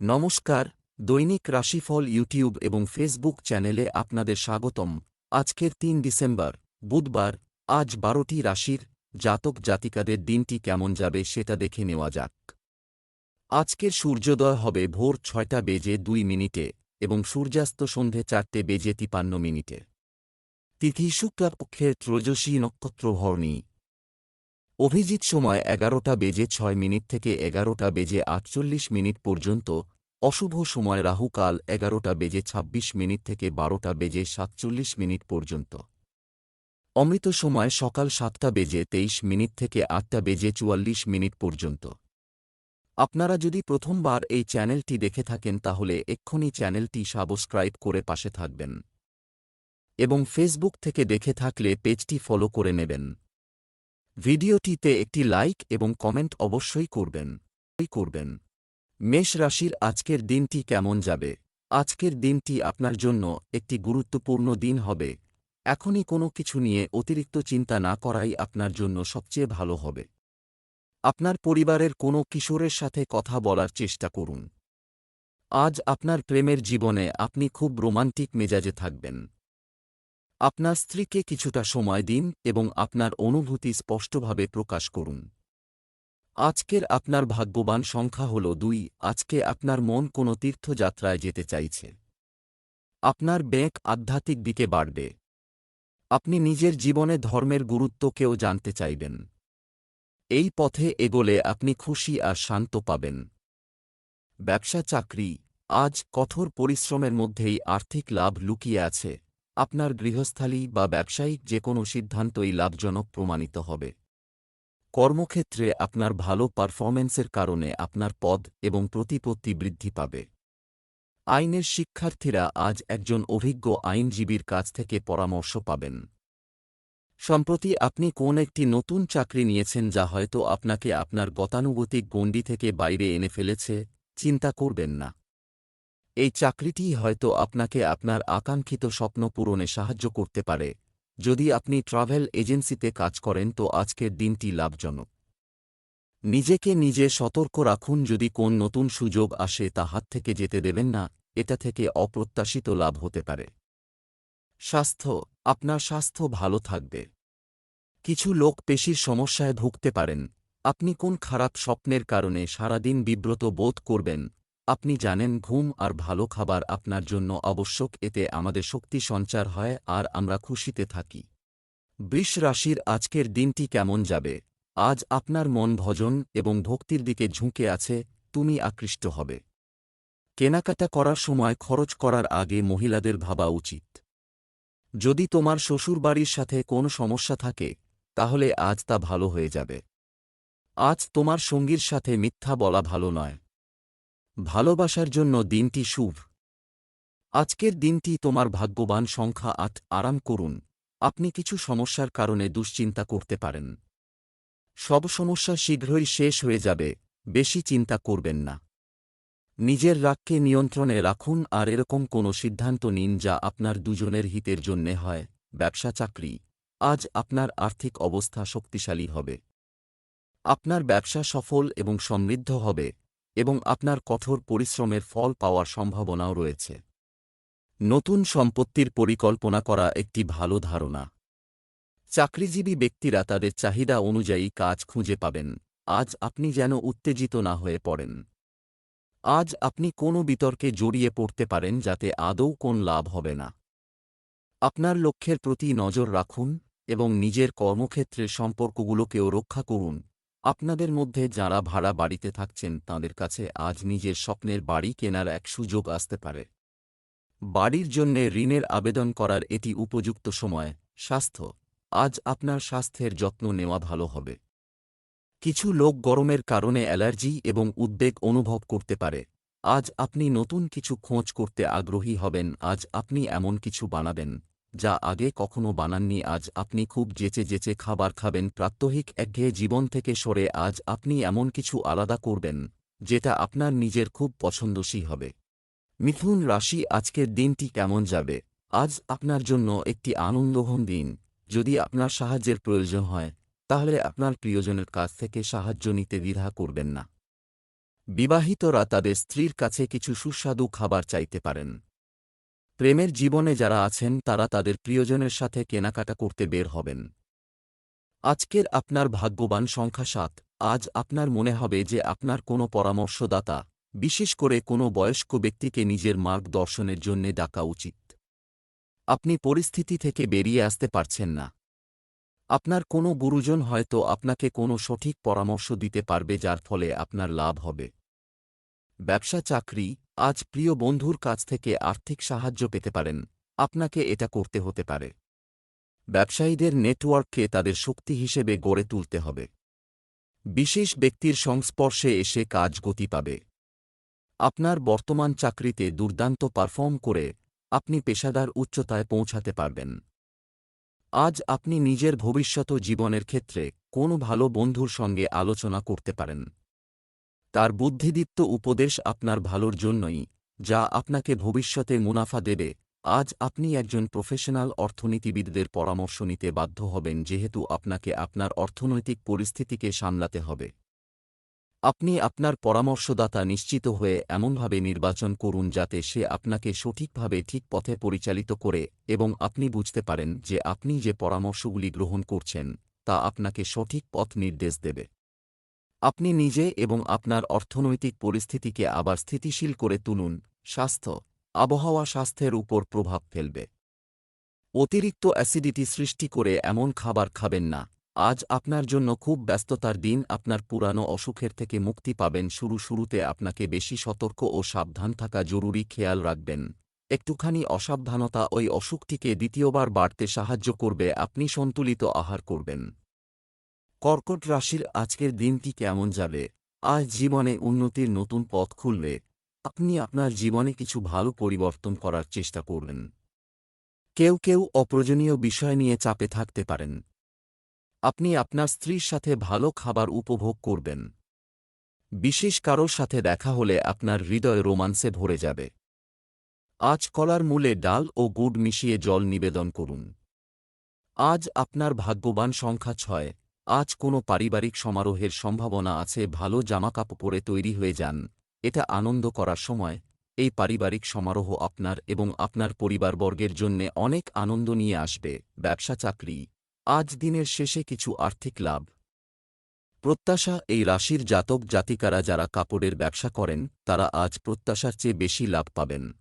নমস্কার, দৈনিক রাশিফল ইউটিউব এবং ফেসবুক চ্যানেলে আপনাদের স্বাগতম। আজকের তিন ডিসেম্বর, বুধবার, আজ বারোটি রাশির জাতক জাতিকাদের দিনটি কেমন যাবে সেটা দেখে নেওয়া যাক। আজকের সূর্যোদয় হবে ভোর ছয়টা বেজে দুই মিনিটে এবং সূর্যাস্ত সন্ধে চারটে বেজে তিপান্ন মিনিটে। তিথি শুক্লাপক্ষের ত্রয়োদশী নক্ষত্র ভরণী অভিজিৎ সময় এগারোটা বেজে ছয় মিনিট থেকে এগারোটা বেজে আটচল্লিশ মিনিট পর্যন্ত, অশুভ সময় রাহুকাল এগারোটা বেজে ২৬ মিনিট থেকে বারোটা বেজে সাতচল্লিশ মিনিট পর্যন্ত। অমৃত সময় সকাল সাতটা বেজে তেইশ মিনিট থেকে আটটা বেজে চুয়াল্লিশ মিনিট পর্যন্ত। আপনারা যদি প্রথমবার এই চ্যানেলটি দেখে থাকেন তাহলে এক্ষুনি চ্যানেলটি সাবস্ক্রাইব করে পাশে থাকবেন। এবং ফেসবুক থেকে দেখে থাকলে পেজটি ফলো করে নেবেন। ভিডিওটিতে একটি লাইক এবং কমেন্ট অবশ্যই করবেন। করবেন। মেষ রাশির আজকের দিনটি কেমন যাবে? আজকের দিনটি আপনার জন্য একটি গুরুত্বপূর্ণ দিন হবে। এখনই কোনো কিছু নিয়ে অতিরিক্ত চিন্তা না করাই আপনার জন্য সবচেয়ে ভালো হবে। আপনার পরিবারের কোনো কিশোরের সাথে কথা বলার চেষ্টা করুন। আজ আপনার প্রেমের জীবনে আপনি খুব রোমান্টিক মেজাজে থাকবেন। আপনার স্ত্রীকে কিছুটা সময় দিন এবং আপনার অনুভূতি স্পষ্টভাবে প্রকাশ করুন। আজকের আপনার ভাগ্যবান সংখ্যা হল দুই, আজকে আপনার মন কোনো তীর্থযাত্রায় যেতে চাইছে। আপনার ব্যাংক আধ্যাত্মিক দিকে বাড়বে। আপনি নিজের জীবনে ধর্মের গুরুত্বকেও জানতে চাইবেন। এই পথে এগোলে আপনি খুশি আর শান্ত পাবেন। ব্যবসা চাকরি, আজ কঠোর পরিশ্রমের মধ্যেই আর্থিক লাভ লুকিয়ে আছে। আপনার গৃহস্থালী বা ব্যবসায়িক যে কোনো সিদ্ধান্তই লাভজনক প্রমাণিত হবে। কর্মক্ষেত্রে আপনার ভালো পারফরম্যান্সের কারণে আপনার পদ এবং প্রতিপত্তি বৃদ্ধি পাবে। আইনের শিক্ষার্থীরা আজ একজন অভিজ্ঞ আইনজীবীর কাছ থেকে পরামর্শ পাবেন। সম্প্রতি আপনি কোন একটি নতুন চাকরি নিয়েছেন যা হয়তো আপনাকে আপনার গতানুগতিক গণ্ডি থেকে বাইরে এনে ফেলেছে, চিন্তা করবেন না। এই চাকরিটি হয়তো আপনাকে আপনার আকাঙ্ক্ষিত স্বপ্ন পূরণে সাহায্য করতে পারে। যদি আপনি ট্রাভেল এজেন্সিতে কাজ করেন তো আজকের দিনটি লাভজনক। নিজেকে নিজে সতর্ক রাখুন যদি কোন নতুন সুযোগ আসে তা হাত থেকে যেতে দেবেন না, এটা থেকে অপ্রত্যাশিত লাভ হতে পারে। স্বাস্থ্য, আপনার স্বাস্থ্য ভালো থাকবে। কিছু লোক পেশির সমস্যায় ভুগতে পারেন। আপনি কোন খারাপ স্বপ্নের কারণে সারাদিন বিব্রত বোধ করবেন আপনি জানেন ঘুম আর ভালো খাবার আপনার জন্য আবশ্যক, এতে আমাদের শক্তি সঞ্চার হয় আর আমরা খুশিতে থাকি। বৃষ রাশির আজকের দিনটি কেমন যাবে? আজ আপনার মন ভজন এবং ভক্তির দিকে ঝুঁকে আছে, তুমি আকৃষ্ট হবে। কেনাকাটা করার সময় খরচ করার আগে মহিলাদের ভাবা উচিত। যদি তোমার শ্বশুরবাড়ির সাথে কোনো সমস্যা থাকে, তাহলে আজ তা ভালো হয়ে যাবে। আজ তোমার সঙ্গীর সাথে মিথ্যা বলা ভালো নয়। ভালোবাসার জন্য দিনটি শুভ। আজকের দিনটি তোমার ভাগ্যবান সংখ্যা আট, আরাম করুন। আপনি কিছু সমস্যার কারণে দুশ্চিন্তা করতে পারেন। সব সমস্যা শীঘ্রই শেষ হয়ে যাবে, বেশি চিন্তা করবেন না। নিজের রাগকে নিয়ন্ত্রণে রাখুন আর এরকম কোনো সিদ্ধান্ত নিন যা আপনার দুজনের হিতের জন্যে হয়, ব্যবসা, চাকরি। আজ আপনার আর্থিক অবস্থা শক্তিশালী হবে। আপনার ব্যবসা সফল এবং সমৃদ্ধ হবে। এবং আপনার কঠোর পরিশ্রমের ফল পাওয়ার সম্ভাবনাও রয়েছে। নতুন সম্পত্তির পরিকল্পনা করা একটি ভালো ধারণা। চাকরিজীবী ব্যক্তিরা তাদের চাহিদা অনুযায়ী কাজ খুঁজে পাবেন। আজ আপনি যেন উত্তেজিত না হয়ে পড়েন। আজ আপনি কোনো বিতর্কে জড়িয়ে পড়তে পারেন যাতে আদৌ কোন লাভ হবে না। আপনার লক্ষ্যের প্রতি নজর রাখুন এবং নিজের কর্মক্ষেত্রের সম্পর্কগুলোকেও রক্ষা করুন। আপনাদের মধ্যে যাঁরা ভাড়া বাড়িতে থাকছেন, তাঁদের কাছে আজ নিজের স্বপ্নের বাড়ি কেনার এক সুযোগ আসতে পারে। বাড়ির জন্যে ঋণের আবেদন করার এটি উপযুক্ত সময়, স্বাস্থ্য। আজ আপনার স্বাস্থ্যের যত্ন নেওয়া ভালো হবে। কিছু লোক গরমের কারণে অ্যালার্জি এবং উদ্বেগ অনুভব করতে পারে। আজ আপনি নতুন কিছু খোঁজ করতে আগ্রহী হবেন, আজ আপনি এমন কিছু বানাবেন। যা আগে কখনো বানাননি, আজ আপনি খুব যেচে যেচে খাবার খাবেন, প্রাত্যহিক একঘেয়ে জীবন থেকে সরে আজ আপনি এমন কিছু আলাদা করবেন, যেটা আপনার নিজের খুব পছন্দসী হবে। মিথুন রাশি, আজকের দিনটি কেমন যাবে? আজ আপনার জন্য একটি আনন্দঘন দিন। যদি আপনার সাহায্যের প্রয়োজন হয়, তাহলে আপনার প্রিয়জনের কাছ থেকে সাহায্য নিতে দ্বিধা করবেন না। বিবাহিতরা তাদের স্ত্রীর কাছে কিছু সুস্বাদু খাবার চাইতে পারেন। প্রেমের জীবনে যারা আছেন, তারা তাদের প্রিয়জনের সাথে কেনাকাটা করতে বের হবেন। আজকের আপনার ভাগ্যবান সংখ্যা সাত। আজ আপনার মনে হবে যে আপনার কোনো পরামর্শদাতা, বিশেষ করে কোনো বয়স্ক ব্যক্তিকে নিজের মার্গদর্শনের জন্যে ডাকা উচিত। আপনি পরিস্থিতি থেকে বেরিয়ে আসতে পারছেন না। আপনার কোনো গুরুজন হয়তো আপনাকে কোনো সঠিক পরামর্শ দিতে পারবে, যার ফলে আপনার লাভ হবে। ব্যবসা, চাকরি আজ প্রিয় বন্ধুর কাছ থেকে আর্থিক সাহায্য পেতে পারেন। আপনাকে এটা করতে হতে পারে। ব্যবসায়ীদের নেটওয়ার্ককে তাদের শক্তি হিসেবে গড়ে তুলতে হবে। বিশেষ ব্যক্তির সংস্পর্শে এসে কাজ গতি পাবে। আপনার বর্তমান চাকরিতে দুর্দান্ত পারফর্ম করে আপনি পেশাদার উচ্চতায় পৌঁছাতে পারবেন। আজ আপনি নিজের ভবিষ্যৎ জীবনের ক্ষেত্রে কোনো ভালো বন্ধুর সঙ্গে আলোচনা করতে পারেন। তার বুদ্ধিদীপ্ত উপদেশ আপনার ভালোর জন্যই, যা আপনাকে ভবিষ্যতে মুনাফা দেবে। আজ আপনি একজন প্রফেশনাল অর্থনীতিবিদদের পরামর্শ নিতে বাধ্য হবেন, যেহেতু আপনাকে আপনার অর্থনৈতিক পরিস্থিতিকে সামলাতে হবে। আপনি আপনার পরামর্শদাতা নিশ্চিত হয়ে এমনভাবে নির্বাচন করুন যাতে সে আপনাকে সঠিকভাবে ঠিক পথে পরিচালিত করে এবং আপনি বুঝতে পারেন যে আপনি যে পরামর্শগুলি গ্রহণ করছেন, তা আপনাকে সঠিক পথ নির্দেশ দেবে। আপনি নিজে এবং আপনার অর্থনৈতিক পরিস্থিতিকে আবার স্থিতিশীল করে তুলুন, স্বাস্থ্য, আবহাওয়া স্বাস্থ্যের উপর প্রভাব ফেলবে। অতিরিক্ত অ্যাসিডিটি সৃষ্টি করে এমন খাবার খাবেন না। আজ আপনার জন্য খুব ব্যস্ততার দিন, আপনার পুরানো অসুখের থেকে মুক্তি পাবেন, শুরু শুরুতে আপনাকে বেশি সতর্ক ও সাবধান থাকা জরুরি খেয়াল রাখবেন। একটুখানি অসাবধানতা ওই অসুখটিকে দ্বিতীয়বার বাড়তে সাহায্য করবে, আপনি সন্তুলিত আহার করবেন। কর্কট রাশির আজকের দিনটি কেমন যাবে? আজ জীবনে উন্নতির নতুন পথ খুলবে আপনি আপনার জীবনে কিছু ভালো পরিবর্তন করার চেষ্টা করবেন। কেউ কেউ অপ্রয়োজনীয় বিষয় নিয়ে চাপে থাকতে পারেন। আপনি আপনার স্ত্রীর সাথে ভালো খাবার উপভোগ করবেন। বিশেষ কারোর সাথে দেখা হলে আপনার হৃদয় রোমান্সে ভরে যাবে। আজ কলার মূলে ডাল ও গুড় মিশিয়ে জল নিবেদন করুন। আজ আপনার ভাগ্যবান সংখ্যা ছয়। আজ কোনো পারিবারিক সমারোহের সম্ভাবনা আছে, ভালো জামাকাপড় পরে তৈরি হয়ে যান। এটা আনন্দ করার সময়। এই পারিবারিক সমারোহ আপনার এবং আপনার পরিবারবর্গের জন্যে অনেক আনন্দ নিয়ে আসবে। ব্যবসা চাকরি। আজ দিনের শেষে কিছু আর্থিক লাভ। প্রত্যাশা, এই রাশির জাতক জাতিকারা যারা কাপড়ের ব্যবসা করেন, তারা আজ প্রত্যাশার চেয়ে বেশি লাভ পাবেন।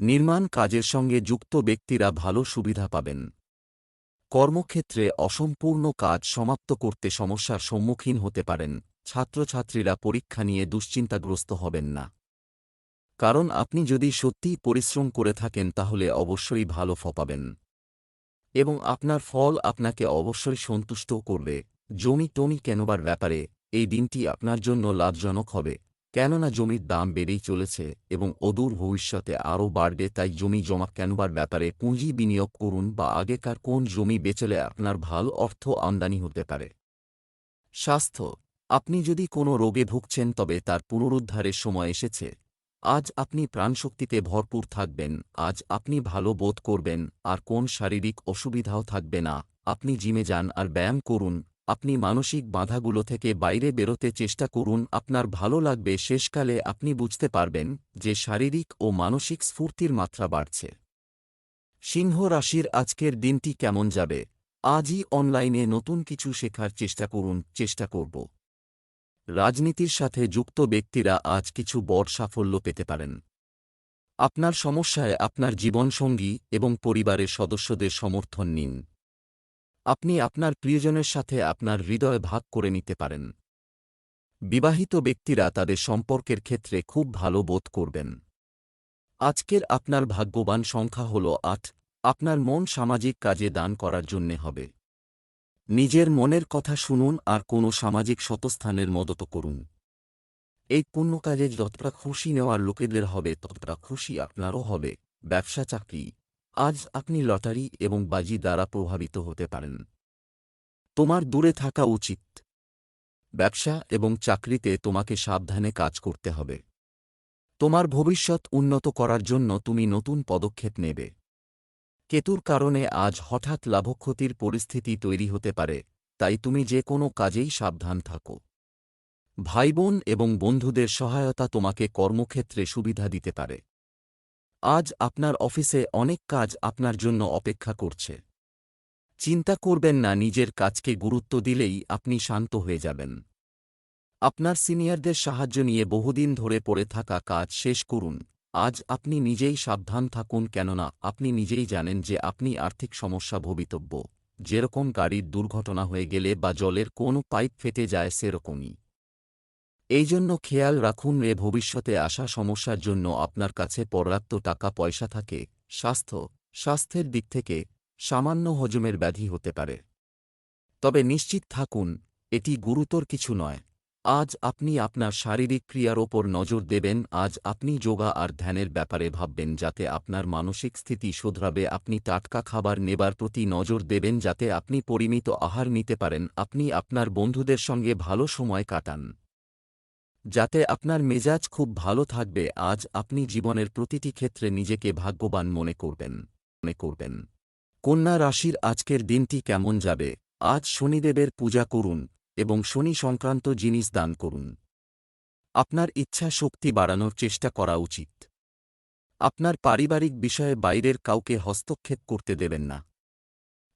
নির্মাণ কাজের সঙ্গে যুক্ত ব্যক্তিরা ভালো সুবিধা পাবেন। কর্মক্ষেত্রে অসম্পূর্ণ কাজ সমাপ্ত করতে সমস্যার সম্মুখীন হতে পারেন। ছাত্রছাত্রীরা পরীক্ষা নিয়ে দুশ্চিন্তাগ্রস্ত হবেন না। কারণ আপনি যদি সত্যিই পরিশ্রম করে থাকেন তাহলে অবশ্যই ভালো ফ পাবেন। এবং আপনার ফল আপনাকে অবশ্যই সন্তুষ্ট করবে। জমি টমি কেনবার ব্যাপারে এই দিনটি আপনার জন্য লাভজনক হবে। কেননা জমির দাম বেড়েই চলেছে এবং অদূর ভবিষ্যতে আরও বাড়বে, তাই জমি জমা কেনবার ব্যাপারে পুঁজি বিনিয়োগ করুন বা আগেকার কোন জমি বেচলে আপনার ভালো অর্থ আমদানি হতে পারে। স্বাস্থ্য, আপনি যদি কোনো রোগে ভুগছেন তবে তার পুনরুদ্ধারের সময় এসেছে। আজ আপনি প্রাণশক্তিতে ভরপুর থাকবেন, আজ আপনি ভালো বোধ করবেন, আর কোন শারীরিক অসুবিধাও থাকবে না। আপনি জিমে যান আর ব্যায়াম করুন আপনি মানসিক বাধাগুলো থেকে বাইরে বেরোতে চেষ্টা করুন, আপনার ভালো লাগবে, শেষকালে আপনি বুঝতে পারবেন যে শারীরিক ও মানসিক স্ফূর্তির মাত্রা বাড়ছে। সিংহ রাশির আজকের দিনটি কেমন যাবে? আজই অনলাইনে নতুন কিছু শেখার চেষ্টা করুন, চেষ্টা করব। রাজনীতির সাথে যুক্ত ব্যক্তিরা আজ কিছু বড় সাফল্য পেতে পারেন। আপনার সমস্যায় আপনার জীবনসঙ্গী এবং পরিবারের সদস্যদের সমর্থন নিন। আপনি আপনার প্রিয়জনের সাথে আপনার হৃদয় ভাগ করে নিতে পারেন। বিবাহিত ব্যক্তিরা তাদের সম্পর্কের ক্ষেত্রে খুব ভালো বোধ করবেন। আজকের আপনার ভাগ্যবান সংখ্যা হল আট, আপনার মন সামাজিক কাজে দান করার জন্যে হবে। নিজের মনের কথা শুনুন আর কোনো সামাজিক শতস্থানের মদত করুন। এই পুণ্য কাজে যতটা খুশি নেওয়ার লোকেদের হবে, ততটা খুশি আপনারও হবে। ব্যবসা চাকরি আজ আপনি লটারি এবং বাজি দ্বারা প্রভাবিত হতে পারেন। তোমার দূরে থাকা উচিত। ব্যবসা এবং চাকরিতে তোমাকে সাবধানে কাজ করতে হবে। তোমার ভবিষ্যৎ উন্নত করার জন্য তুমি নতুন পদক্ষেপ নেবে। কেতুর কারণে আজ হঠাৎ লাভক্ষতির পরিস্থিতি তৈরি হতে পারে, তাই তুমি যে কোনো কাজেই সাবধান থাকো। ভাইবোন এবং বন্ধুদের সহায়তা তোমাকে কর্মক্ষেত্রে সুবিধা দিতে পারে। আজ আপনার অফিসে অনেক কাজ আপনার জন্য অপেক্ষা করছে। চিন্তা করবেন না, নিজের কাজকে গুরুত্ব দিলেই আপনি শান্ত হয়ে যাবেন। আপনার সিনিয়রদের সাহায্য নিয়ে বহুদিন ধরে পড়ে থাকা কাজ শেষ করুন। আজ আপনি নিজেই সাবধান থাকুন কেননা আপনি নিজেই জানেন যে আপনি আর্থিক সমস্যা ভবিতব্য। যেরকম গাড়ির দুর্ঘটনা হয়ে গেলে বা জলের কোনো পাইপ ফেটে যায় সেরকমই। এই জন্য খেয়াল রাখুন রে ভবিষ্যতে আসা সমস্যার জন্য আপনার কাছে পর্যাপ্ত টাকা পয়সা থাকে। স্বাস্থ্য, স্বাস্থ্যের দিক থেকে সামান্য হজমের ব্যাধি হতে পারে। তবে নিশ্চিত থাকুন, এটি গুরুতর কিছু নয়। আজ আপনি আপনার শারীরিক ক্রিয়ার ওপর নজর দেবেন, আজ আপনি যোগা আর ধ্যানের ব্যাপারে ভাববেন, যাতে আপনার মানসিক স্থিতি শোধরাবে। আপনি টাটকা খাবার নেবার প্রতি নজর দেবেন, যাতে আপনি পরিমিত আহার নিতে পারেন। আপনি আপনার বন্ধুদের সঙ্গে ভালো সময় কাটান। যাতে আপনার মেজাজ খুব ভালো থাকবে, আজ আপনি জীবনের প্রতিটি ক্ষেত্রে নিজেকে ভাগ্যবান মনে করবেন মনে করবেন। কন্যা রাশির আজকের দিনটি কেমন যাবে? আজ শনিদেবের পূজা করুন এবং শনি সংক্রান্ত জিনিস দান করুন। আপনার ইচ্ছা শক্তি বাড়ানোর চেষ্টা করা উচিত। আপনার পারিবারিক বিষয়ে বাইরের কাউকে হস্তক্ষেপ করতে দেবেন না।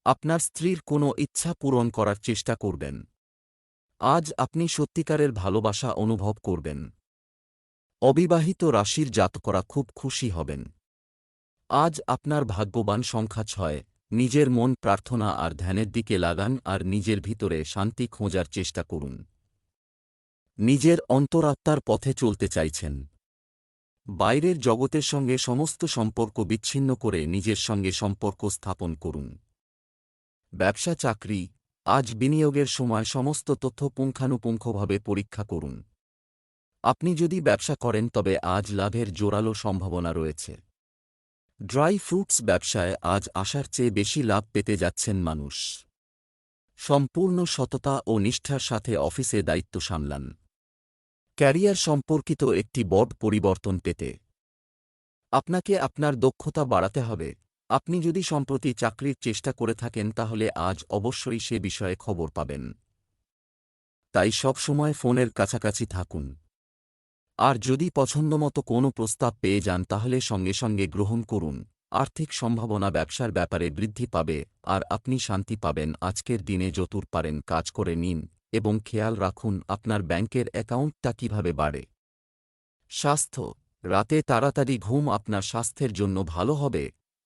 আপনার স্ত্রীর কোনো ইচ্ছা পূরণ করার চেষ্টা করবেন। আজ আপনি সত্যিকারের ভালোবাসা অনুভব করবেন। অবিবাহিত রাশির জাতকরা খুব খুশি হবেন। আজ আপনার ভাগ্যবান সংখ্যা ছয়, নিজের মন প্রার্থনা আর ধ্যানের দিকে লাগান আর নিজের ভিতরে শান্তি খোঁজার চেষ্টা করুন। নিজের অন্তরাত্মার পথে চলতে চাইছেন। বাইরের জগতের সঙ্গে সমস্ত সম্পর্ক বিচ্ছিন্ন করে নিজের সঙ্গে সম্পর্ক স্থাপন করুন। ব্যবসা, চাকরি আজ বিনিয়োগের সময় সমস্ত তথ্য পুঙ্খানুপুঙ্খভাবে পরীক্ষা করুন। আপনি যদি ব্যবসা করেন, তবে আজ লাভের জোরালো সম্ভাবনা রয়েছে। ড্রাই ফ্রুটস ব্যবসায় আজ আসার চেয়ে বেশি লাভ পেতে যাচ্ছেন মানুষ। সম্পূর্ণ সততা ও নিষ্ঠার সাথে অফিসে দায়িত্ব সামলান। ক্যারিয়ার সম্পর্কিত একটি বড় পরিবর্তন পেতে। আপনাকে আপনার দক্ষতা বাড়াতে হবে। আপনি যদি সম্প্রতি চাকরির চেষ্টা করে থাকেন, তাহলে আজ অবশ্যই সে বিষয়ে খবর পাবেন। তাই সবসময় ফোনের কাছাকাছি থাকুন। আর যদি পছন্দমতো কোনো প্রস্তাব পেয়ে যান, তাহলে সঙ্গে সঙ্গে গ্রহণ করুন। আর্থিক সম্ভাবনা ব্যবসার ব্যাপারে বৃদ্ধি পাবে, আর আপনি শান্তি পাবেন। আজকের দিনে যতুর পারেন কাজ করে নিন এবং খেয়াল রাখুন আপনার ব্যাংকের অ্যাকাউন্টটা কীভাবে বাড়ে। স্বাস্থ্য, রাতে তাড়াতাড়ি ঘুম আপনার স্বাস্থ্যের জন্য ভালো হবে।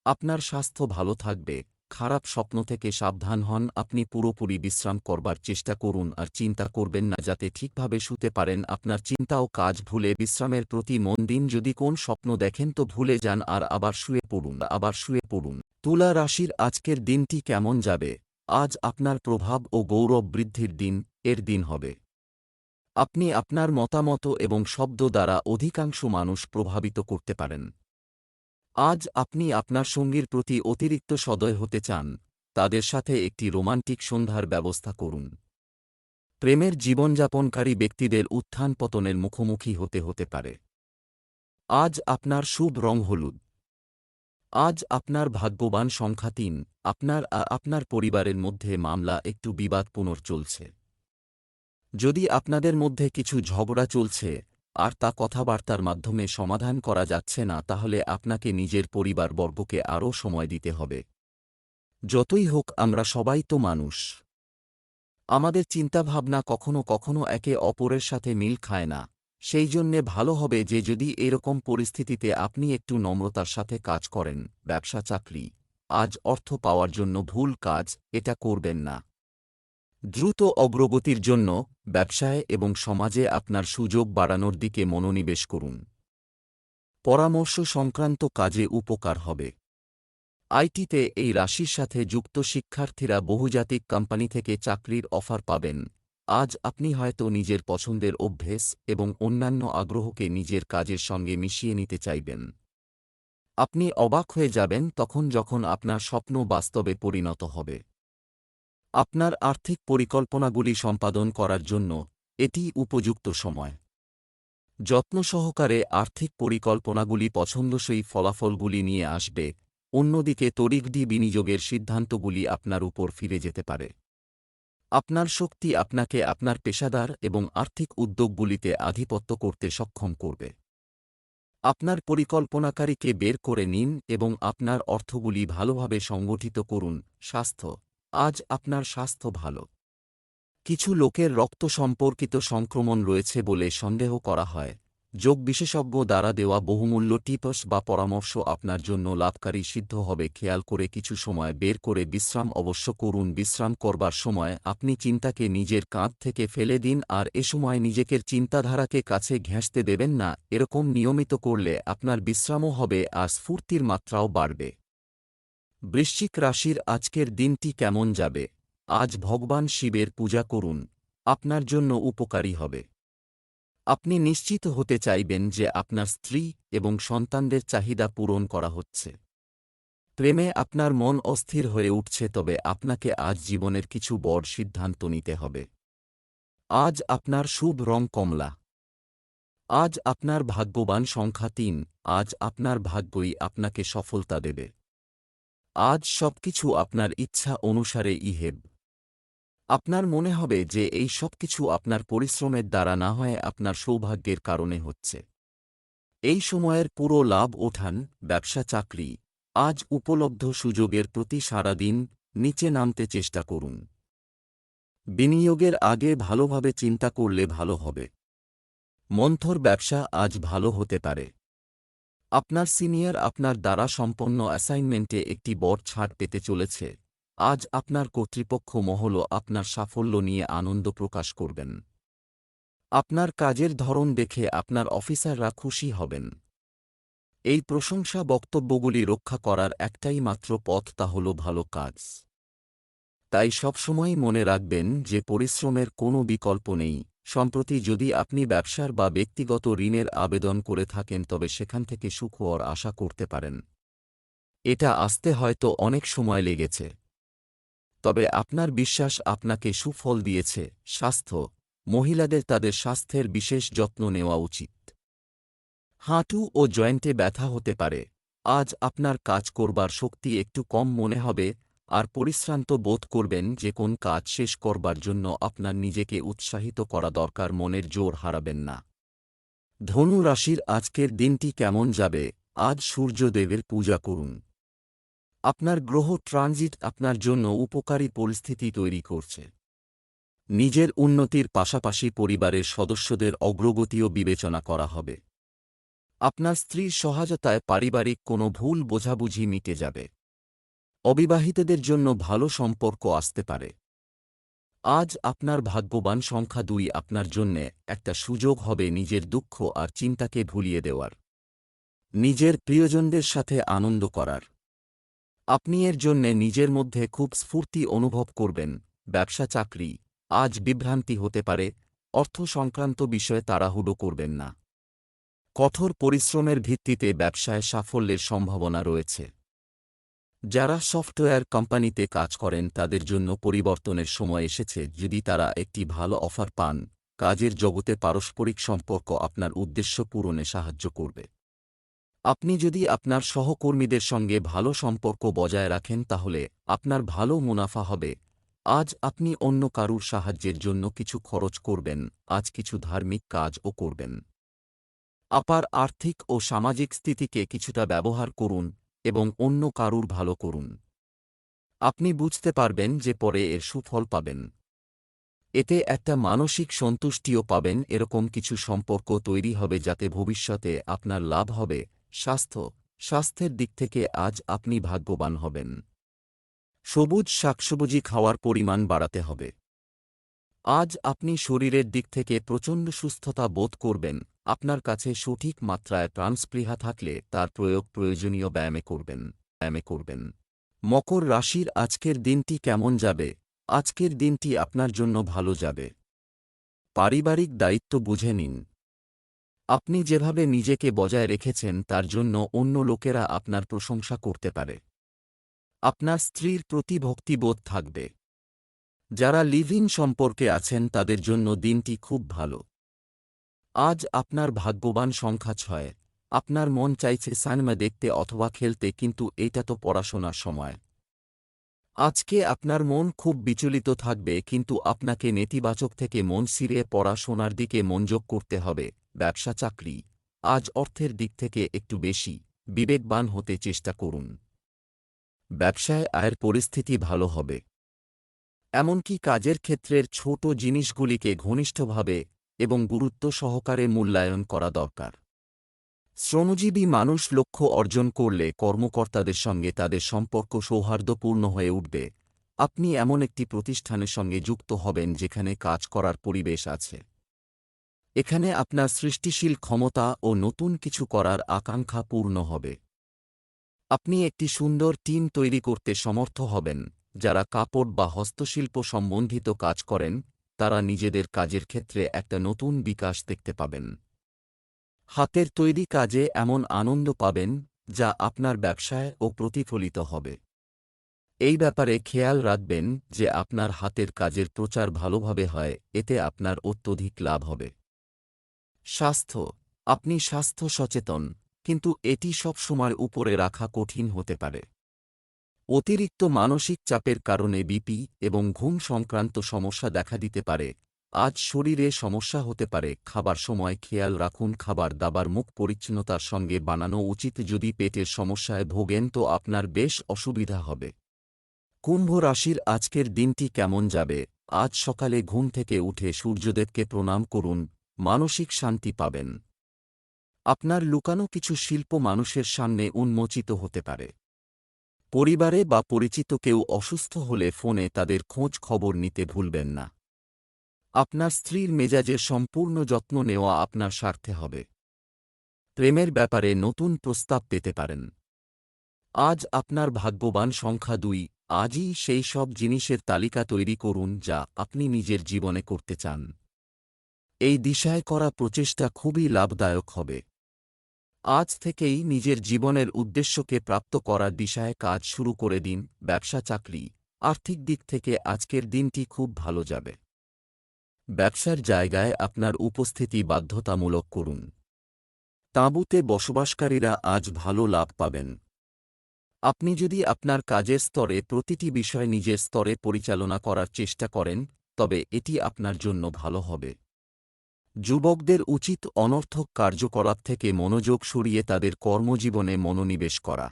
আপনার স্বাস্থ্য ভালো থাকবে, খারাপ স্বপ্ন থেকে সাবধান হন, আপনি পুরোপুরি বিশ্রাম করবার চেষ্টা করুন আর চিন্তা করবেন না যাতে ঠিকভাবে শুতে পারেন, আপনার চিন্তা ও কাজ ভুলে বিশ্রামের প্রতি মন দিন, যদি কোন স্বপ্ন দেখেন তো ভুলে যান আর আবার শুয়ে পড়ুন, আবার শুয়ে পড়ুন। তুলা রাশির আজকের দিনটি কেমন যাবে? আজ আপনার প্রভাব ও গৌরব বৃদ্ধির দিন, এর দিন হবে। আপনি আপনার মতামত এবং শব্দ দ্বারা অধিকাংশ মানুষ প্রভাবিত করতে পারেন। আজ আপনি আপনার সঙ্গীর প্রতি অতিরিক্ত সদয় হতে চান, তাদের সাথে একটি রোমান্টিক সন্ধ্যার ব্যবস্থা করুন। প্রেমের জীবনযাপনকারী ব্যক্তিদের উত্থান পতনের মুখোমুখি হতে হতে পারে। আজ আপনার শুভ রং হলুদ। আজ আপনার ভাগ্যবান সংখ্যা তিন, আপনার আর আপনার পরিবারের মধ্যে মামলা একটু বিবাদ বিবাদপুনর চলছে যদি আপনাদের মধ্যে কিছু ঝগড়া চলছে আর তা কথাবার্তার মাধ্যমে সমাধান করা যাচ্ছে না, তাহলে আপনাকে নিজের পরিবারবর্গকে আরও সময় দিতে হবে। যতই হোক, আমরা সবাই তো মানুষ। আমাদের চিন্তাভাবনা কখনো কখনো একে অপরের সাথে মিল খায় না। সেই জন্যে ভালো হবে যে, যদি এরকম পরিস্থিতিতে আপনি একটু নম্রতার সাথে কাজ করেন, ব্যবসা, চাকরি, আজ অর্থ পাওয়ার জন্য ভুল কাজ, এটা করবেন না। দ্রুত অগ্রগতির জন্য ব্যবসায় এবং সমাজে আপনার সুযোগ বাড়ানোর দিকে মনোনিবেশ করুন। পরামর্শ সংক্রান্ত কাজে উপকার হবে। আইটিতে এই রাশির সাথে যুক্ত শিক্ষার্থীরা বহুজাতিক কোম্পানি থেকে চাকরির অফার পাবেন। আজ আপনি হয়তো নিজের পছন্দের অভ্যেস এবং অন্যান্য আগ্রহকে নিজের কাজের সঙ্গে মিশিয়ে নিতে চাইবেন। আপনি অবাক হয়ে যাবেন তখন যখন আপনার স্বপ্ন বাস্তবে পরিণত হবে। আপনার আর্থিক পরিকল্পনাগুলি সম্পাদন করার জন্য এটি উপযুক্ত সময়। যত্ন সহকারে আর্থিক পরিকল্পনাগুলি পছন্দসই ফলাফলগুলি নিয়ে আসবে, অন্যদিকে তরিকডি বিনিয়োগের সিদ্ধান্তগুলি আপনার উপর ফিরে যেতে পারে। আপনার শক্তি আপনাকে আপনার পেশাদার এবং আর্থিক উদ্যোগগুলিতে আধিপত্য করতে সক্ষম করবে। আপনার পরিকল্পনাকারীকে বের করে নিন এবং আপনার অর্থগুলি ভালোভাবে সংগঠিত করুন, স্বাস্থ্য আজ আপনার স্বাস্থ্য ভালো। কিছু লোকের রক্ত সম্পর্কিত সংক্রমণ রয়েছে বলে সন্দেহ করা হয়। যোগ বিশেষজ্ঞ দ্বারা দেওয়া বহুমূল্য টিপস বা পরামর্শ আপনার জন্য লাভকারী সিদ্ধ হবে। খেয়াল করে কিছু সময় বের করে বিশ্রাম অবশ্য করুন। বিশ্রাম করবার সময় আপনি চিন্তাকে নিজের কাঁধ থেকে ফেলে দিন আর এ সময় নিজেকে চিন্তাধারাকে কাছে ঘেঁষতে দেবেন না। এরকম নিয়মিত করলে আপনার বিশ্রামও হবে আর স্ফূর্তির মাত্রাও বাড়বে। বৃশ্চিক রাশির আজকের দিনটি কেমন যাবে? আজ ভগবান শিবের পূজা করুন। আপনার জন্য উপকারী হবে। আপনি নিশ্চিত হতে চাইবেন যে আপনার স্ত্রী এবং সন্তানদের চাহিদা পূরণ করা হচ্ছে। প্রেমে আপনার মন অস্থির হয়ে উঠছে, তবে আপনাকে আজ জীবনের কিছু বড় সিদ্ধান্ত নিতে হবে। আজ আপনার শুভ রং কমলা। আজ আপনার ভাগ্যবান সংখ্যা তিন। আজ আপনার ভাগ্যই আপনাকে সফলতা দেবে। আজ সবকিছু আপনার ইচ্ছা অনুসারে ইহেব। আপনার মনে হবে যে এই সব কিছু আপনার পরিশ্রমের দ্বারা না হয় আপনার সৌভাগ্যের কারণে হচ্ছে। এই সময়ের পুরো লাভ ওঠান, ব্যবসা চাকরি। আজ উপলব্ধ সুযোগের প্রতি সারাদিন নিচে নামতে চেষ্টা করুন। বিনিয়োগের আগে ভালোভাবে চিন্তা করলে ভালো হবে। মন্থর ব্যবসা আজ ভালো হতে পারে। আপনার সিনিয়র আপনার দ্বারা সম্পন্ন অ্যাসাইনমেন্টে একটি বড় ছাড় পেতে চলেছে। আজ আপনার কর্তৃপক্ষ মহল আপনার সাফল্য নিয়ে আনন্দ প্রকাশ করবেন। আপনার কাজের ধরন দেখে আপনার অফিসাররা খুশি হবেন। এই প্রশংসা বক্তব্যগুলি রক্ষা করার একটাই মাত্র পথ তা হল ভালো কাজ। তাই সবসময় মনে রাখবেন যে পরিশ্রমের কোনো বিকল্প নেই। সম্প্রতি যদি আপনি ব্যবসার বা ব্যক্তিগত ঋণের আবেদন করে থাকেন, তবে সেখান থেকে সুখ হওয়ার আশা করতে পারেন। এটা আসতে হয়তো অনেক সময় লেগেছে। তবে আপনার বিশ্বাস আপনাকে সুফল দিয়েছে। স্বাস্থ্য। মহিলাদের তাদের স্বাস্থ্যের বিশেষ যত্ন নেওয়া উচিত। হাঁটু ও জয়েন্টে ব্যথা হতে পারে। আজ আপনার কাজ করবার শক্তি একটু কম মনে হবে। আর পরিশ্রান্ত বোধ করবেন যে কোন কাজ শেষ করবার জন্য আপনার নিজেকে উৎসাহিত করা দরকার, মনের জোর হারাবেন না। ধনু রাশির আজকের দিনটি কেমন যাবে? আজ সূর্যদেবের পূজা করুন। আপনার গ্রহ ট্রানজিট আপনার জন্য উপকারী পরিস্থিতি তৈরি করছে। নিজের উন্নতির পাশাপাশি পরিবারের সদস্যদের অগ্রগতিও বিবেচনা করা হবে। আপনার স্ত্রীর সহায়তায় পারিবারিক কোনো ভুল বোঝাবুঝি মিটে যাবে। অবিবাহিতদের জন্য ভালো সম্পর্ক আসতে পারে। আজ আপনার ভাগ্যবান সংখ্যা দুই আপনার জন্যে একটা সুযোগ হবে নিজের দুঃখ আর চিন্তাকে ভুলিয়ে দেওয়ার। নিজের প্রিয়জনদের সাথে আনন্দ করার। আপনি এর জন্যে নিজের মধ্যে খুব স্ফূর্তি অনুভব করবেন, ব্যবসা চাকরি, আজ বিভ্রান্তি হতে পারে, অর্থ সংক্রান্ত বিষয়ে তাড়াহুড়ো করবেন না। কঠোর পরিশ্রমের ভিত্তিতে ব্যবসায় সাফল্যের সম্ভাবনা রয়েছে। যারা সফটওয়্যার কোম্পানিতে কাজ করেন তাদের জন্য পরিবর্তনের সময় এসেছে যদি তারা একটি ভালো অফার পান, কাজের জগতে পারস্পরিক সম্পর্ক আপনার উদ্দেশ্য পূরণে সাহায্য করবে। আপনি যদি আপনার সহকর্মীদের সঙ্গে ভালো সম্পর্ক বজায় রাখেন তাহলে আপনার ভালো মুনাফা হবে। আজ আপনি অন্য কারুর সাহায্যের জন্য কিছু খরচ করবেন, আজ কিছু ধার্মিক কাজও করবেন। আপার আর্থিক ও সামাজিক স্থিতিকে কিছুটা ব্যবহার করুন এবং অন্য কারুর ভালো করুন। আপনি বুঝতে পারবেন যে পরে এর সুফল পাবেন। এতে একটা মানসিক সন্তুষ্টিও পাবেন, এরকম কিছু সম্পর্ক তৈরি হবে যাতে ভবিষ্যতে আপনার লাভ হবে, স্বাস্থ্য, স্বাস্থ্যের দিক থেকে আজ আপনি ভাগ্যবান হবেন। সবুজ শাকসবজি খাওয়ার পরিমাণ বাড়াতে হবে। আজ আপনি শরীরের দিক থেকে প্রচণ্ড সুস্থতা বোধ করবেন। আপনার কাছে সঠিক মাত্রায় প্রাণস্পৃহা থাকলে তার প্রয়োগ প্রয়োজনীয় ব্যায়ামে করবেন ব্যায়ামে করবেন। মকর রাশির আজকের দিনটি কেমন যাবে? আজকের দিনটি আপনার জন্য ভালো যাবে। পারিবারিক দায়িত্ব বুঝে নিন। আপনি যেভাবে নিজেকে বজায় রেখেছেন তার জন্য অন্য লোকেরা আপনার প্রশংসা করতে পারে। আপনার স্ত্রীর প্রতি ভক্তিবোধ থাকবে। যারা লিভিং সম্পর্কে আছেন তাদের জন্য দিনটি খুব ভালো। আজ আপনার ভাগ্যবান সংখ্যা ছয়। আপনার মন চাইছে সাইনমা দেখতে অথবা খেলতে, কিন্তু এটা তো পড়াশোনার সময়। আজকে আপনার মন খুব বিচলিত থাকবে, কিন্তু আপনাকে নেতিবাচক থেকে মন সিরে পড়াশোনার দিকে মনযোগ করতে হবে। ব্যবসা, চাকরি। আজ অর্থের দিক থেকে একটু বেশি। বিবেকবান হতে চেষ্টা করুন। ব্যবসায় আয়ের পরিস্থিতি ভালো হবে। এমনকি কাজের ক্ষেত্রের ছোট জিনিসগুলিকে ঘনিষ্ঠভাবে এবং গুরুত্ব সহকারে মূল্যায়ন করা দরকার। শ্রমজীবী মানুষ লক্ষ্য অর্জন করলে কর্মকর্তাদের সঙ্গে তাদের সম্পর্ক সৌহার্দ্যপূর্ণ হয়ে উঠবে। আপনি এমন একটি প্রতিষ্ঠানের সঙ্গে যুক্ত হবেন যেখানে কাজ করার পরিবেশ আছে। এখানে আপনার সৃষ্টিশীল ক্ষমতা ও নতুন কিছু করার আকাঙ্ক্ষা পূর্ণ হবে। আপনি একটি সুন্দর টিম তৈরি করতে সমর্থ হবেন, যারা কাপড় বা হস্তশিল্প সম্বন্ধিত কাজ করেন তারা নিজেদের কাজের ক্ষেত্রে একটা নতুন বিকাশ দেখতে পাবেন। হাতের তৈরি কাজে এমন আনন্দ পাবেন, যা আপনার ব্যবসায় ও প্রতিফলিত হবে। এই ব্যাপারে খেয়াল রাখবেন যে আপনার হাতের কাজের প্রচার ভালোভাবে হয়, এতে আপনার অত্যধিক লাভ হবে। স্বাস্থ্য। আপনি স্বাস্থ্য সচেতন, কিন্তু এটি সবসময় উপরে রাখা কঠিন হতে পারে। অতিরিক্ত মানসিক চাপের কারণে বিপি এবং ঘুম সংক্রান্ত সমস্যা দেখা দিতে পারে। আজ শরীরে সমস্যা হতে পারে। খাবার সময় খেয়াল রাখুন। খাবার দাবার মুখ পরিচ্ছন্নতার সঙ্গে বানানো উচিত। যদি পেটের সমস্যায় ভোগেন তো আপনার বেশ অসুবিধা হবে। কুম্ভ রাশির আজকের দিনটি কেমন যাবে? আজ সকালে ঘুম থেকে উঠে সূর্যদেবকে প্রণাম করুন। মানসিক শান্তি পাবেন। আপনার লুকানো কিছু শিল্প মানুষের সামনে উন্মোচিত হতে পারে। পরিবারে বা পরিচিত কেউ অসুস্থ হলে ফোনে তাদের খোঁজ খবর নিতে ভুলবেন না। আপনার স্ত্রীর মেজাজের সম্পূর্ণ যত্ন নেওয়া আপনার স্বার্থে হবে। প্রেমের ব্যাপারে নতুন প্রস্তাব পেতে পারেন। আজ আপনার ভাগ্যবান সংখ্যা দুই, আজই সেই সব জিনিসের তালিকা তৈরি করুন যা আপনি নিজের জীবনে করতে চান। এই দিশায় করা প্রচেষ্টা খুবই লাভদায়ক হবে। আজ থেকেই নিজের জীবনের উদ্দেশ্যকে প্রাপ্ত করার দিশায় কাজ শুরু করে দিন, ব্যবসা, চাকরি। আর্থিক দিক থেকে আজকের দিনটি খুব ভালো যাবে। ব্যবসার জায়গায় আপনার উপস্থিতি বাধ্যতামূলক করুন। তাঁবুতে বসবাসকারীরা আজ ভালো লাভ পাবেন। আপনি যদি আপনার কাজের স্তরে প্রতিটি বিষয় নিজের স্তরে পরিচালনা করার চেষ্টা করেন, তবে এটি আপনার জন্য ভালো হবে। যুবকদের উচিত অনর্থক কার্যকলাপ থেকে মনোযোগ সরিয়ে তাদের কর্মজীবনে মনোনিবেশ করা।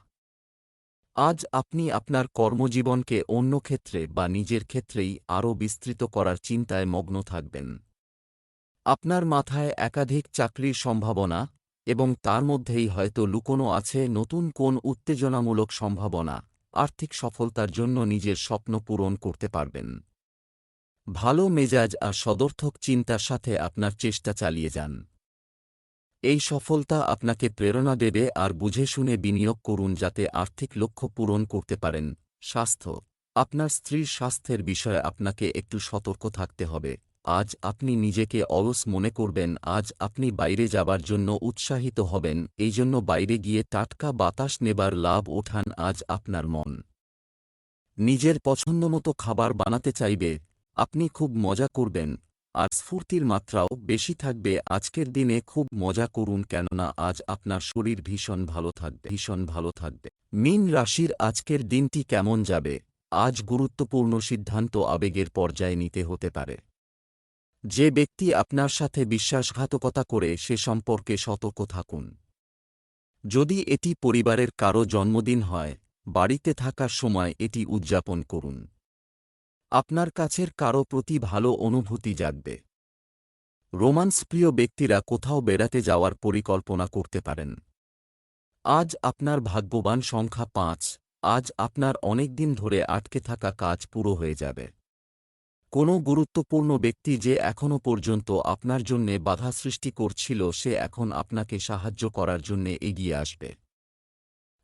আজ আপনি আপনার কর্মজীবনকে অন্য ক্ষেত্রে বা নিজের ক্ষেত্রেই আরও বিস্তৃত করার চিন্তায় মগ্ন থাকবেন। আপনার মাথায় একাধিক চাকরির সম্ভাবনা এবং তার মধ্যেই হয়তো লুকোনো আছে নতুন কোন উত্তেজনামূলক সম্ভাবনা, আর্থিক সফলতার জন্য নিজের স্বপ্ন পূরণ করতে পারবেন। ভালো মেজাজ আর সদর্থক চিন্তার সাথে আপনার চেষ্টা চালিয়ে যান। এই সফলতা আপনাকে প্রেরণা দেবে আর বুঝে শুনে বিনিয়োগ করুন যাতে আর্থিক লক্ষ্য পূরণ করতে পারেন। স্বাস্থ্য। আপনার স্ত্রীর স্বাস্থ্যের বিষয়ে আপনাকে একটু সতর্ক থাকতে হবে। আজ আপনি নিজেকে অলস মনে করবেন, আজ আপনি বাইরে যাবার জন্য উৎসাহিত হবেন, এই জন্য বাইরে গিয়ে টাটকা বাতাস নেবার লাভ ওঠান আজ আপনার মন। নিজের পছন্দমতো খাবার বানাতে চাইবে আপনি খুব মজা করবেন। আর স্ফূর্তির মাত্রাও বেশি থাকবে। আজকের দিনে খুব মজা করুন কেননা আজ আপনার শরীর ভীষণ ভালো থাকবে। ভীষণ ভালো থাকবে। মিন রাশির আজকের দিনটি কেমন যাবে? আজ গুরুত্বপূর্ণ সিদ্ধান্ত আবেগের পর্যায়ে নিতে হতে পারে। যে ব্যক্তি আপনার সাথে বিশ্বাসঘাতকতা করে সে সম্পর্কে সতর্ক থাকুন। যদি এটি পরিবারের কারও জন্মদিন হয়, বাড়িতে থাকার সময় এটি উদযাপন করুন। আপনার কাছের কারও প্রতি ভালো অনুভূতি জাগবে। রোমান্স প্রিয় ব্যক্তিরা কোথাও বেড়াতে যাওয়ার পরিকল্পনা করতে পারেন। আজ আপনার ভাগ্যবান সংখ্যা পাঁচ, আজ আপনার অনেক দিন ধরে আটকে থাকা কাজ পুরো হয়ে যাবে। কোনো গুরুত্বপূর্ণ ব্যক্তি যে এখনও পর্যন্ত আপনার জন্যে বাধা সৃষ্টি করছিল, সে এখন আপনাকে সাহায্য করার জন্যে এগিয়ে আসবে।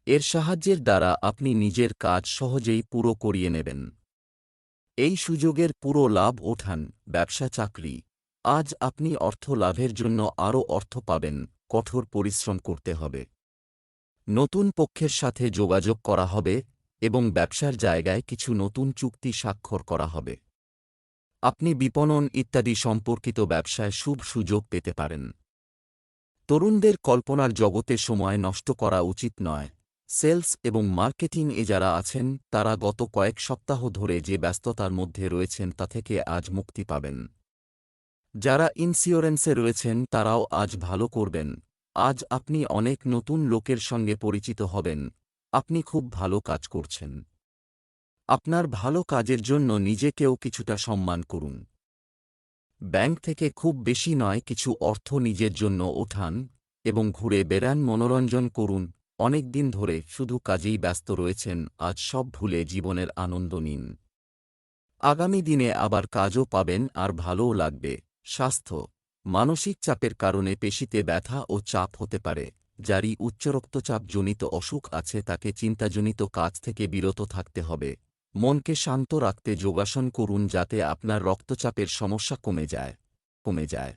এর সাহায্যের দ্বারা আপনি নিজের কাজ সহজেই পুরো করিয়ে নেবেন। এই সুযোগের পুরো লাভ ওঠান, ব্যবসা চাকরি। আজ আপনি অর্থ লাভের জন্য আরও অর্থ পাবেন, কঠোর পরিশ্রম করতে হবে। নতুন পক্ষের সাথে যোগাযোগ করা হবে এবং ব্যবসার জায়গায় কিছু নতুন চুক্তি স্বাক্ষর করা হবে। আপনি বিপণন ইত্যাদি সম্পর্কিত ব্যবসায় শুভ সুযোগ পেতে পারেন। তরুণদের কল্পনার জগতে সময় নষ্ট করা উচিত নয়। সেলস এবং মার্কেটিং এ যারা আছেন, তারা গত কয়েক সপ্তাহ ধরে যে ব্যস্ততার মধ্যে রয়েছেন তা থেকে আজ মুক্তি পাবেন। যারা ইন্স্যুরেন্সে রয়েছেন, তারাও আজ ভালো করবেন। আজ আপনি অনেক নতুন লোকের সঙ্গে পরিচিত হবেন। আপনি খুব ভালো কাজ করছেন। আপনার ভালো কাজের জন্য নিজেকেও কিছুটা সম্মান করুন। ব্যাংক থেকে খুব বেশি নয়, কিছু অর্থ নিজের জন্য ওঠান এবং ঘুরে বেড়ান, মনোরঞ্জন করুন। অনেক দিন ধরে শুধু কাজেই ব্যস্ত রয়েছেন, আজ সব ভুলে জীবনের আনন্দ নিন। আগামী দিনে আবার কাজও পাবেন আর ভালোও লাগবে। স্বাস্থ্য, মানসিক চাপের কারণে পেশিতে ব্যথা ও চাপ হতে পারে। যারই উচ্চ রক্তচাপজনিত অসুখ আছে তাকে চিন্তাজনিত কাজ থেকে বিরত থাকতে হবে। মনকে শান্ত রাখতে যোগাসন করুন যাতে আপনার রক্তচাপের সমস্যা কমে যায় কমে যায়।